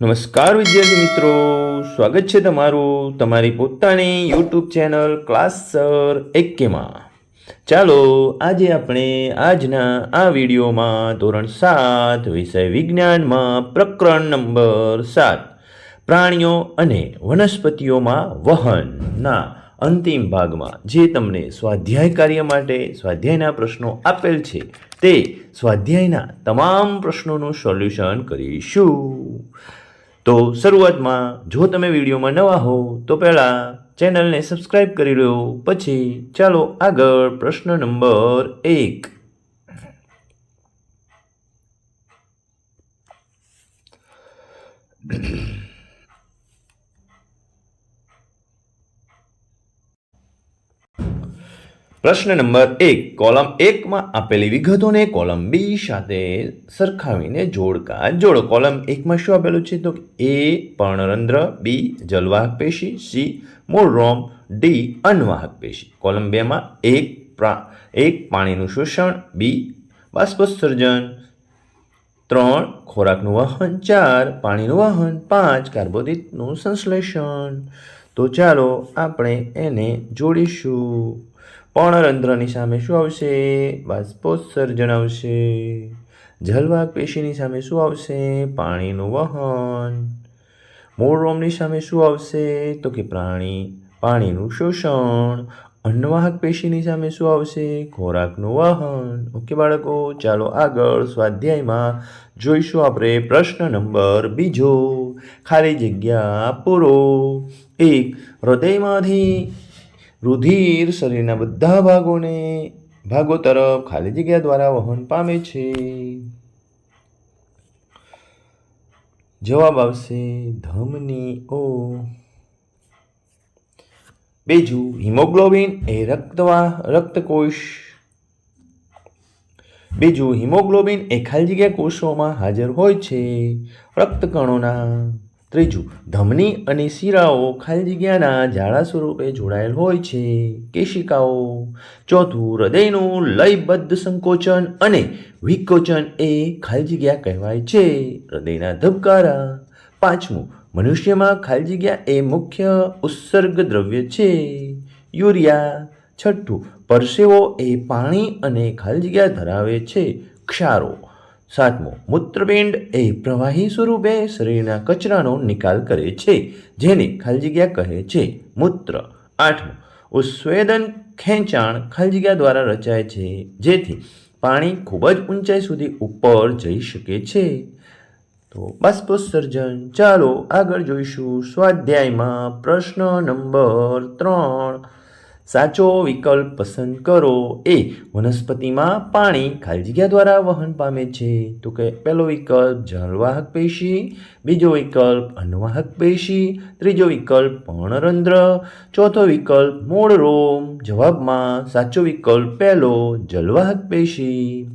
નમસ્કાર વિદ્યાર્થી મિત્રો, સ્વાગત છે તમારું તમારી પોતાની યુટ્યુબ ચેનલ ક્લાસ સર એકેમાં. ચાલો, આજે આપણે આજના આ વિડીયોમાં ધોરણ સાત, વિષય વિજ્ઞાનમાં પ્રકરણ નંબર સાત, પ્રાણીઓ અને વનસ્પતિઓમાં વહનના અંતિમ ભાગમાં જે તમને સ્વાધ્યાય કાર્ય માટે સ્વાધ્યાયના પ્રશ્નો આપેલ છે, તે સ્વાધ્યાયના તમામ પ્રશ્નોનું સોલ્યુશન કરીશું. તો શરૂઆતમાં જો તમે વિડીયોમાં નવા હો, તો પહેલાં ચેનલને સબસ્ક્રાઇબ કરી લો, પછી ચાલો આગળ પ્રશ્ન નંબર એક. પ્રશ્ન નંબર એક. કોલમ એકમાં આપેલી વિગતોને કોલમ બી સાથે સરખાવીને જોડકા જોડો. કોલમ એકમાં શું આપેલું છે? તો એ પર્ણરંધ્ર બી જલવાહક પેશી, સી મૂળરોમ ડી અન્વાહક પેશી. કોલમ બેમાં એક પ્રા, એક પાણીનું શોષણ, બી બાષ્પોત્સર્જન ત્રણ ખોરાકનું વહન, ચાર પાણીનું વહન, પાંચ કાર્બોદિતનું સંશ્લેષણ. તો ચાલો આપણે એને જોડીશું. પર્ણરંધ્રની સામે શું આવશે? બાષ્પોત્સર્જન આવશે જલવાહક પેશીની સામે શું આવશે? પાણીનું વહન. મૂળ રોમની સામે શું આવશે? તો કે પ્રાણી. પાણીનું શોષણ. અન્નવાહક પેશીની સામે શું આવશે? ખોરાકનું વહન. ઓકે બાળકો, ચાલો આગળ સ્વાધ્યાયમાં જોઈશું આપણે પ્રશ્ન નંબર બીજો. ખાલી જગ્યા પૂરો. એક, હૃદયમાંથી રુધિર શરીરના બધા ભાગોને ભાગો તરફ ખાલી જગ્યા દ્વારા વહન પામે છે. જવાબ આવશે ધમની ઓ. બીજું, હિમોગ્લોબિન એ રક્તવા, રક્તકોષ. બીજું, હિમોગ્લોબિન એ ખાલી જગ્યા કોષોમાં હાજર હોય છે. રક્તકણોના ત્રીજું, ધમની અને શીરાઓ ખાલી જગ્યાના જાળા સ્વરૂપે જોડાયેલ હોય છે. કેશિકાઓ. ચોથું, હૃદયનું લયબદ્ધ સંકોચન અને વિકોચન એ ખાલી જગ્યા કહેવાય છે. હૃદયના ધબકારા. પાંચમું, મનુષ્યમાં ખાલી જગ્યા એ મુખ્ય ઉત્સર્ગ દ્રવ્ય છે. યુરિયા. છઠ્ઠું, પરસેવો એ પાણી અને ખાલી જગ્યા ધરાવે છે. ક્ષારો. સાતમો, મૂત્રપિંડ એ પ્રવાહી સ્વરૂપે શરીરના કચરાનો નિકાલ કરે છે, જેને ખાલી જગ્યા કહે છે મૂત્ર. આઠમું, ઉસ્વેદન ખેંચાણ ખાલી જગ્યા દ્વારા રચાય છે, જેથી પાણી ખૂબ જ ઊંચાઈ સુધી ઉપર જઈ શકે છે. તો બાષ્પોત્સર્જન, ચાલો આગળ જોઈશું સ્વાધ્યાયમાં પ્રશ્ન નંબર ત્રણ. સાચો વિકલ્પ પસંદ કરો. એ વનસ્પતિમાં પાણી ખાલી જગ્યા દ્વારા વહન પામે છે. તો કે પહેલો વિકલ્પ જળવાહક પેશી, બીજો વિકલ્પ અન્વાહક પેશી, ત્રીજો વિકલ્પ પર્ણરંધ્ર, ચોથો વિકલ્પ મૂળ રોમ જવાબમાં સાચો વિકલ્પ પહેલો જલવાહક પેશી.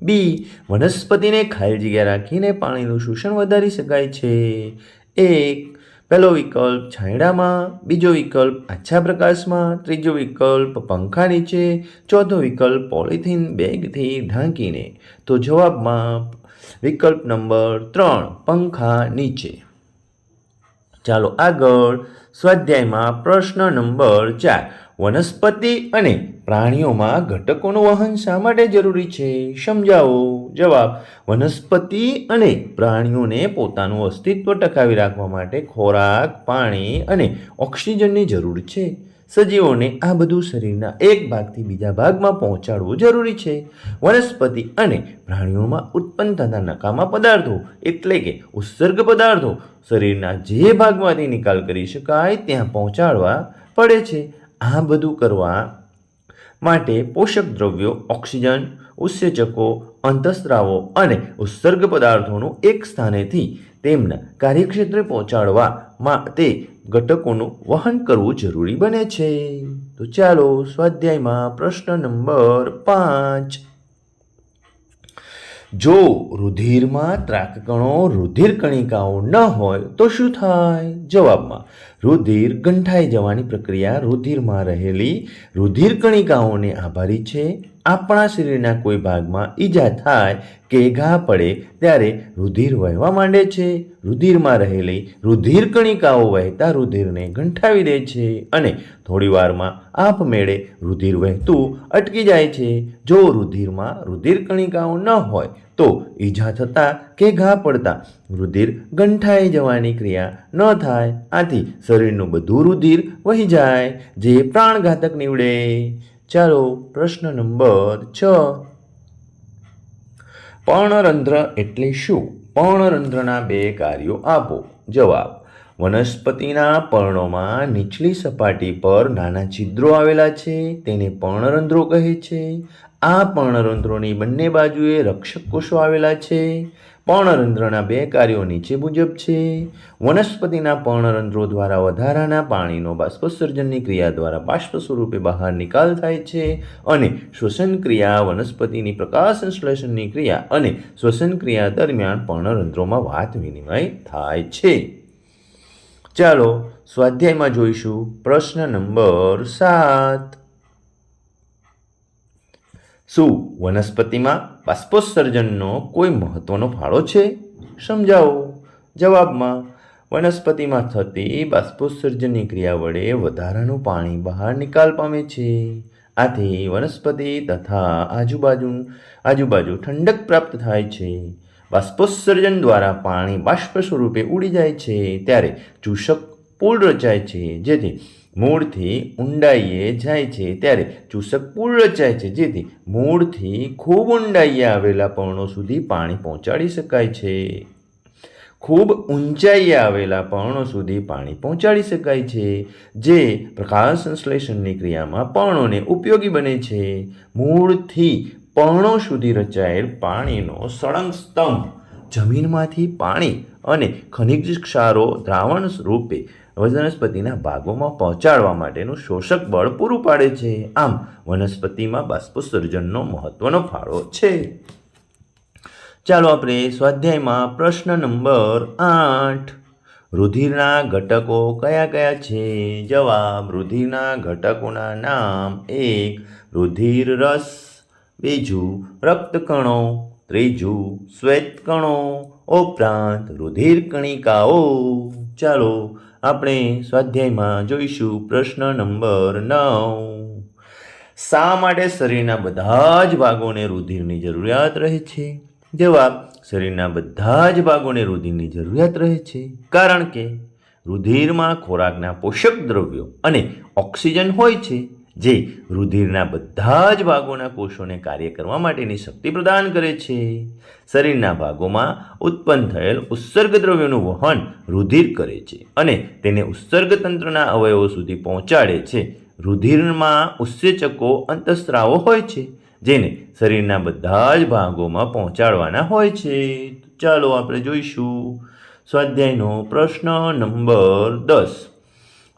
બી વનસ્પતિને ખાલી જગ્યા રાખીને પાણીનું શોષણ વધારી શકાય છે. એક પહેલો વિકલ્પ છાંયડામાં, બીજો વિકલ્પ આછા પ્રકાશમાં, ત્રીજો વિકલ્પ પંખા નીચે, ચોથો વિકલ્પ પોલિથીન બેગથી ઢાંકીને. તો જવાબમાં વિકલ્પ નંબર ત્રણ, પંખા નીચે. ચાલો આગળ સ્વાધ્યાયમાં પ્રશ્ન નંબર ચાર વનસ્પતિ અને પ્રાણીઓમાં ઘટકોનું વહન શા માટે જરૂરી છે? સમજાવો. જવાબ, વનસ્પતિ અને પ્રાણીઓને પોતાનું અસ્તિત્વ ટકાવી રાખવા માટે ખોરાક, પાણી અને ઓક્સિજનની જરૂર છે. સજીવોને આ બધું શરીરના એક ભાગથી બીજા ભાગમાં પહોંચાડવું જરૂરી છે. વનસ્પતિ અને પ્રાણીઓમાં ઉત્પન્ન થતા નકામા પદાર્થો એટલે કે ઉત્સર્ગ પદાર્થો શરીરના જે ભાગમાંથી નિકાલ કરી શકાય ત્યાં પહોંચાડવા પડે છે. આ બધું કરવા માટે પોષક દ્રવ્યો, ઓક્સિજન, ઉત્સેચકો, અંતસ્ત્રાવો અને ઉત્સર્ગ પદાર્થોનું એક સ્થાનેથી તેમના કાર્યક્ષેત્રે પહોંચાડવા માટે ઘટકોનું વહન કરવું જરૂરી બને છે. તો ચાલો સ્વાધ્યાયમાં પ્રશ્ન નંબર પાંચ. જો રુધિરમાં ત્રાકકણો રુધિર કણિકાઓ ન હોય તો શું થાય? જવાબમાં રુધિર ગંઠાઈ જવાની પ્રક્રિયા રુધિરમાં રહેલી રુધિર કણિકાઓને આભારી છે. આપણા શરીરના કોઈ ભાગમાં ઈજા થાય કે ઘા પડે ત્યારે રુધિર વહેવા માંડે છે. રુધિરમાં રહેલી રુધિર કણિકાઓ વહેતા રુધિરને ગંઠાવી દે છે અને થોડીવારમાં આપમેળે રુધિર વહેતું અટકી જાય છે. જો રુધિરમાં રુધિર કણિકાઓ ન હોય તો ઈજા થતાં કે ઘા પડતા રુધિર ગંઠાઈ જવાની ક્રિયા ન થાય. આથી શરીરનું બધું રુધિર વહી જાય, જે પ્રાણઘાતક નીવડે. ચાલો પ્રશ્ન નંબર છ. પર્ણરંધ્ર એટલે શું? પર્ણરંધ્રના બે કાર્યો આપો. જવાબ, વનસ્પતિના પર્ણોમાં નીચલી સપાટી પર નાના છિદ્રો આવેલા છે, તેને પર્ણરંધ્રો કહે છે. આ પર્ણરંધ્રોની બંને બાજુએ રક્ષક કોષો આવેલા છે. પર્ણરંધ્રના બે કાર્યો નીચે મુજબ છે. વનસ્પતિના પર્ણરંધ્રો દ્વારા વધારાના પાણીનો બાષ્પસર્જનની ક્રિયા દ્વારા બાષ્પ સ્વરૂપે બહાર નિકાલ થાય છે અને શ્વસન ક્રિયા વનસ્પતિની પ્રકાશ સંશ્લેષણની ક્રિયા અને શ્વસન ક્રિયા દરમિયાન પર્ણરંધ્રોમાં વાત વિનિમય થાય છે. ચાલો સ્વાધ્યાયમાં જોઈશું પ્રશ્ન નંબર સાત. શું વનસ્પતિમાં બાષ્પોત્સર્જનનો કોઈ મહત્વનો ફાળો છે? સમજાવો. જવાબમાં, વનસ્પતિમાં થતી બાષ્પોત્સર્જનની ક્રિયા વડે વધારાનું પાણી બહાર નિકાલ પામે છે. આથી વનસ્પતિ તથા આજુબાજુ આજુબાજુ ઠંડક પ્રાપ્ત થાય છે. બાષ્પોત્સર્જન દ્વારા પાણી બાષ્પ સ્વરૂપે ઉડી જાય છે. ત્યારે ચૂષક પુલ રચાય છે. જેથી મૂળથી ઊંડાઈએ જાય છે. ત્યારે ચૂસક પૂર્ણ રચાય છે. જેથી મૂળથી ખૂબ ઊંડાઈએ આવેલા પર્ણો સુધી પાણી પહોંચાડી શકાય છે. ખૂબ ઊંચાઈએ આવેલા પર્ણો સુધી પાણી પહોંચાડી શકાય છે. જે પ્રકાશ સંશ્લેષણની ક્રિયામાં પર્ણોને ઉપયોગી બને છે. મૂળથી પર્ણો સુધી રચાયેલ પાણીનો સળંગ સ્તંભ જમીનમાંથી પાણી અને ખનિજ ક્ષારો દ્રાવણ રૂપે વનસ્પતિના ભાગોમાં પહોંચાડવા માટેનું શોષક બળ પૂરું પાડે છે. આમ, વનસ્પતિમાં બાષ્પોત્સર્જનનો મહત્વનો ફાળો છે. ચાલો આપણે સ્વાધ્યાયમાં પ્રશ્ન નંબર આઠ. રુધિરના ઘટકો કયા કયા છે? જવાબ, રુધિરના ઘટકોના નામ એક, રુધિર રસ, બીજું, રક્તકણો, ત્રીજું, શ્વેતકણો, ઉપરાંત રુધિર કણિકાઓ. ચાલો આપણે સ્વાધ્યાયમાં જોઈશું પ્રશ્ન નંબર નવ. શા માટે શરીરના બધા જ ભાગોને રુધિરની જરૂરિયાત રહે છે? જવાબ, શરીરના બધા જ ભાગોને રુધિરની જરૂરિયાત રહે છે. કારણ કે રુધિરમાં ખોરાકના પોષક દ્રવ્યો અને ઓક્સિજન હોય છે. જે રુધિરના બધા જ ભાગોના કોષોને કાર્ય કરવા માટેની શક્તિ પ્રદાન કરે છે. શરીરના ભાગોમાં ઉત્પન્ન થયેલ ઉત્સર્ગ દ્રવ્યોનું વહન રુધિર કરે છે અને તેને ઉત્સર્ગ તંત્રના અવયવો સુધી પહોંચાડે છે. રુધિરમાં ઉત્સેચકો અંતસ્ત્રાવો હોય છે, જેને શરીરના બધા જ ભાગોમાં પહોંચાડવાના હોય છે. ચાલો આપણે જોઈશું. સ્વાધ્યાયનો પ્રશ્ન નંબર દસ.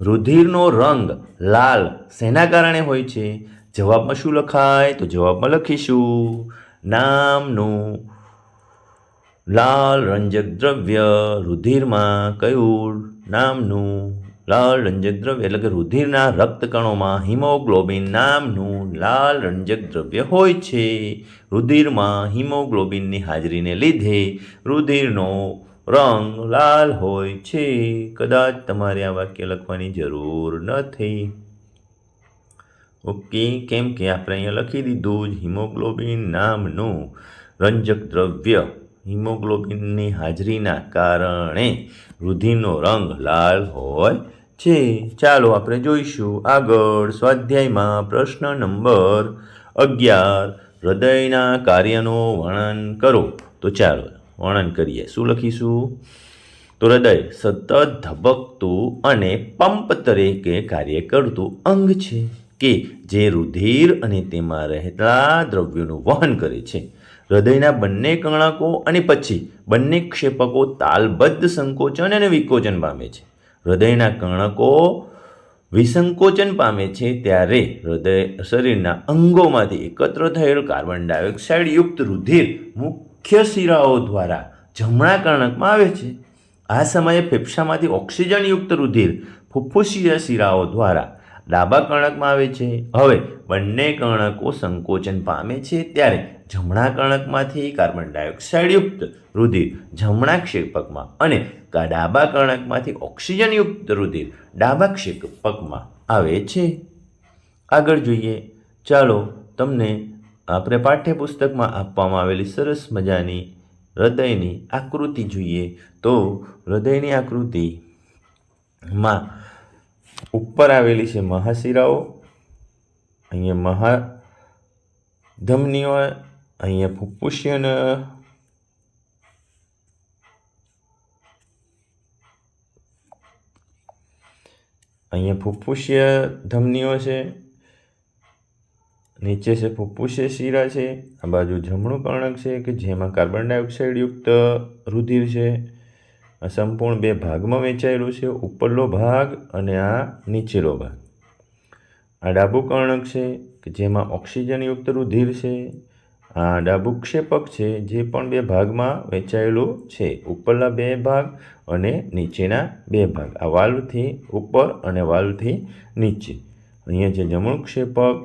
રુધિરનો રંગ લાલ શેના કારણે હોય છે? જવાબમાં શું લખાય? તો જવાબમાં લખીશું. નામનું લાલ રંજક દ્રવ્ય રુધિરમાં કયું? નામનું લાલ રંજક દ્રવ્ય એટલે કે રુધિરના રક્તકણોમાં હિમોગ્લોબિન નામનું લાલ રંજક દ્રવ્ય હોય છે. રુધિરમાં હિમોગ્લોબિનની હાજરીને લીધે રુધિરનો રંગ લાલ હોય છે, કદાચ તમારે આ વાક્ય લખવાની જરૂર નથી. ઓકે, કેમ કે આપણે અહીંયા લખી દીધું જ હિમોગ્લોબિન નામનું રંજક દ્રવ્ય. હિમોગ્લોબિનની હાજરીના કારણે રુધિરનો રંગ લાલ હોય છે. ચાલો આપણે જોઈશું. આગળ સ્વાધ્યાયમાં પ્રશ્ન નંબર અગિયાર. હૃદયના કાર્યનું વર્ણન કરો. તો ચાલો. વર્ણન કરીએ. શું લખીશું? તો હૃદય સતત ધબકતું અને પંપ તરીકે કાર્ય કરતું અંગ છે કે જે રુધિર અને તેમાં રહેતા દ્રવ્યોનું વહન કરે છે. હૃદયના બંને કણકો અને પછી બંને ક્ષેપકો તાલબદ્ધ સંકોચન અને વિકોચન પામે છે. હૃદયના કણકો વિસંકોચન પામે છે ત્યારે હૃદય શરીરના અંગોમાંથી એકત્ર થયેલ કાર્બન ડાયોક્સાઇડ યુક્ત રુધિર મુખ્ય શિરાઓ દ્વારા જમણા કર્ણકમાં આવે છે. આ સમયે ફેફસામાંથી ઓક્સિજનયુક્ત રુધિર ફુફ્ફુસીય શિરાઓ દ્વારા ડાબા કર્ણકમાં આવે છે. હવે બંને કર્ણકો સંકોચન પામે છે ત્યારે જમણા કર્ણકમાંથી કાર્બન ડાયોક્સાઇડયુક્ત રુધિર જમણા ક્ષેપકમાં અને ડાબા કર્ણકમાંથી ઓક્સિજનયુક્ત રુધિર ડાબા ક્ષેપકમાં આવે છે. આગળ જોઈએ. ચાલો તમને આપણે પાઠ્યપુસ્તકમાં આપવામાં આવેલી સરસ મજાની હૃદયની આકૃતિ જોઈએ તો હૃદયની આકૃતિમાં ઉપર આવેલી છે મહાશિરાઓ, અહીંયા મહા ધમનીઓ અહીંયા ફુફ્ફુસ્યન અહીંયા ફુફ્ફુસ્ય ધમનીઓ છે. નીચે છે ફુફ્ફુસ્ય શિરા છે, આ બાજુ જમણું કર્ણક છે કે જેમાં કાર્બન ડાયોક્સાઇડયુક્ત રુધિર છે. આ સંપૂર્ણ બે ભાગમાં વહેંચાયેલું છે, ઉપરલો ભાગ અને આ નીચેલો ભાગ. આ ડાબું કર્ણક છે કે જેમાં ઓક્સિજનયુક્ત રુધિર છે. આ ડાબું ક્ષેપક છે જે પણ બે ભાગમાં વહેંચાયેલું છે ઉપરના બે ભાગ અને નીચેના બે ભાગ. આ વાલ્વથી ઉપર અને વાલ્વથી નીચે. અહીંયા જે જમણું ક્ષેપક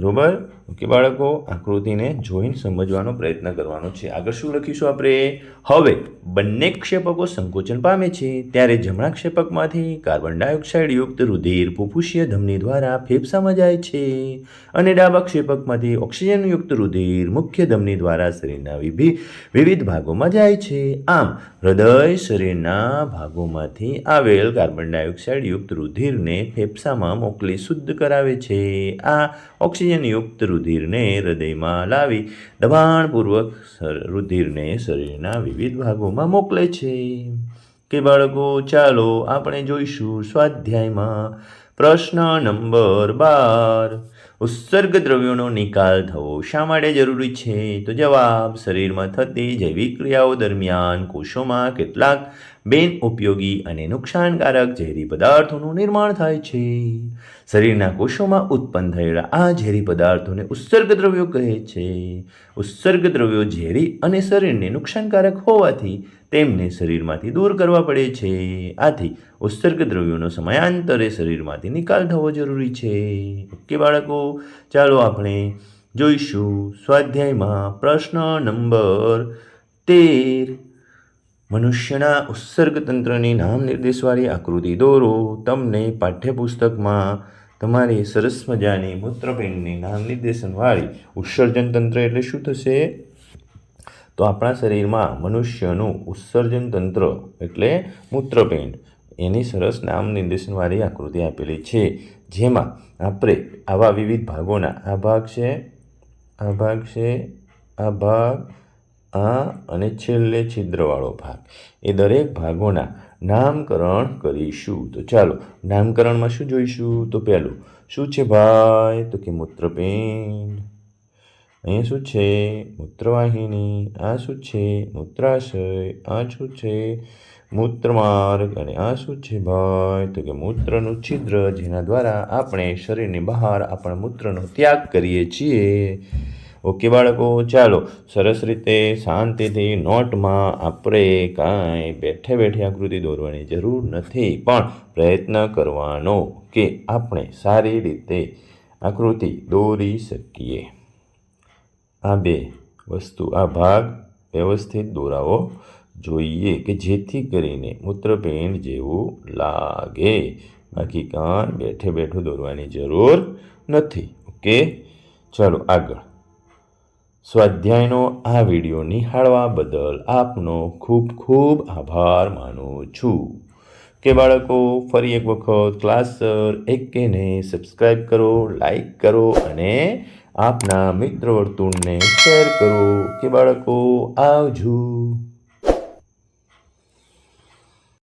정말 ઓકે, બાળકો, આકૃતિને જોઈને સમજવાનો પ્રયત્ન કરવાનો છે. આગળ શું લખીશું આપણે? હવે, બંને ક્ષેપકો સંકોચન પામે છે. ત્યારે જમણા ક્ષેપકમાંથી કાર્બન ડાયોક્સાઇડ યુક્ત રુધિર ફુફ્ફુસીય ધમની દ્વારા ફેફસામાં જાય છે. અને ડાબા ક્ષેપકમાંથી ઓક્સિજનયુક્ત રુધિર મુખ્ય ધમની દ્વારા શરીરના વિવિધ ભાગોમાં જાય છે. આમ, હૃદય શરીરના ભાગોમાંથી આવેલ કાર્બન ડાયોક્સાઇડ યુક્ત રુધિરને ફેફસામાં મોકલી શુદ્ધ કરાવે છે. આ ઓક્સિજનયુક્ત રુધિરને હૃદયમાં લાવી દબાણપૂર્વક રુધિરને શરીરના વિવિધ ભાગોમાં મોકલે છે. કે બાળકો, ચાલો આપણે જોઈશું સ્વાધ્યાયમાં પ્રશ્ન નંબર બાર. ઉત્સર્ગ દ્રવ્યોનો નિકાલ થવો શા માટે જરૂરી છે? તો જવાબ, શરીરમાં થતી જૈવિક ક્રિયાઓ દરમિયાન કોષોમાં કેટલાક બિન ઉપયોગી અને નુકસાનકારક ઝેરી પદાર્થોનું નિર્માણ થાય છે. શરીરના કોષોમાં ઉત્પન્ન થયેલા આ ઝેરી પદાર્થોને ઉત્સર્ગ દ્રવ્યો કહે છે. ઉત્સર્ગ દ્રવ્યો ઝેરી અને શરીરને નુકસાનકારક હોવાથી તેમને શરીરમાંથી દૂર કરવા પડે છે. આથી ઉત્સર્ગ દ્રવ્યોનો સમયાંતરે શરીરમાંથી નિકાલ થવો જરૂરી છે. ઓકે બાળકો, ચાલો આપણે જોઈશું સ્વાધ્યાયમાં પ્રશ્ન નંબર તેર. મનુષ્યના ઉત્સર્ગ તંત્રની નામ નિર્દેશવાળી આકૃતિ દોરો. તમને પાઠ્યપુસ્તકમાં તમારી સરસ મજાની મૂત્રપિંડની નામ નિર્દેશનવાળી ઉત્સર્જન તંત્ર એટલે શું થશે? તો આપણા શરીરમાં મનુષ્યનું ઉત્સર્જન તંત્ર એટલે મૂત્રપિંડ. એની સરસ નામ નિર્દેશનવાળી આકૃતિ આપેલી છે. જેમાં આપણે આવા વિવિધ ભાગોના આ ભાગ છે, આ ભાગ છે, આ ભાગ આ અને છેલ્લે છિદ્રવાળો ભાગ. એ દરેક ભાગોના નામકરણ કરીશું. તો ચાલો, નામકરણમાં શું જોઈશું? તો પહેલું, શું છે ભાઈ? તો કે મૂત્રપિંડ. અહીંયા શું છે? મૂત્રવાહિની. આ શું છે? મૂત્રાશય. આ શું છે? મૂત્રમાર્ગ. અને આ શું છે ભાઈ? તો કે મૂત્રનું છિદ્ર, જેના દ્વારા આપણે શરીરની બહાર આપણા મૂત્રનો ત્યાગ કરીએ છીએ. ઓકે બાળકો, ચાલો સરસ રીતે શાંતિથી નોટમાં આપણે કાંઈ બેઠે બેઠે આકૃતિ દોરવાની જરૂર નથી, પણ પ્રયત્ન કરવાનો કે આપણે સારી રીતે આકૃતિ દોરી શકીએ. આ બે વસ્તુ, આ ભાગ વ્યવસ્થિત દોરાવો. જોઈએ કે જેથી કરીને મૂત્રપિંડ જેવું લાગે. બાકી કાંઈ બેઠે બેઠું દોરવાની જરૂર નથી. ઓકે, ચાલો આગળ. સ્વાધ્યાયનો આ વીડિયો નિહાળવા બદલ આપનો ખૂબ ખૂબ આભાર માનું છું. કે બાળકો, ફરી એક વખત ક્લાસર એકેને સબસ્ક્રાઈબ કરો લાઈક કરો અને આપના મિત્ર વર્તુળને શેર કરો. કે બાળકો, આવજો.